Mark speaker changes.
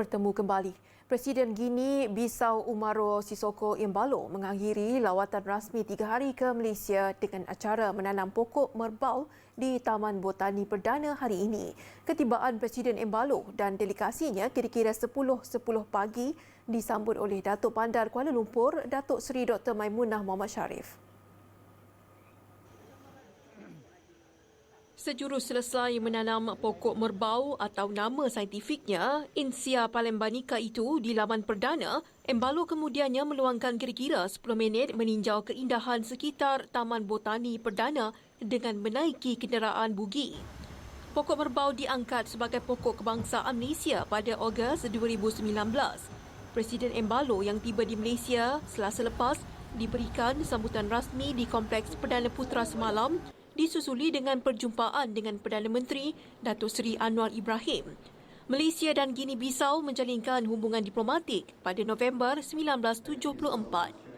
Speaker 1: bertemu kembali. Presiden Gini Bisau Umaro Sisoko Imbalo mengakhiri lawatan rasmi tiga hari ke Malaysia dengan acara menanam pokok merbau di Taman Botani Perdana hari ini. Ketibaan Presiden Imbalo dan delegasinya kira-kira 10.10 pagi disambut oleh Datuk Bandar Kuala Lumpur, Datuk Seri Dr. Maimunah Muhammad Sharif. Sejurus selesai menanam pokok merbau atau nama saintifiknya Insia palembanica itu di laman perdana, Embalo kemudiannya meluangkan kira-kira 10 minit meninjau keindahan sekitar Taman Botani Perdana dengan menaiki kenderaan bugi. Pokok merbau diangkat sebagai pokok kebangsaan Malaysia pada Ogos 2019. Presiden Embalo yang tiba di Malaysia selasa lepas diberikan sambutan rasmi di Kompleks Perdana Putra semalam disusuli dengan perjumpaan dengan Perdana Menteri Datuk Seri Anwar Ibrahim. Malaysia dan Guinea-Bissau menjalinkan hubungan diplomatik pada November 1974.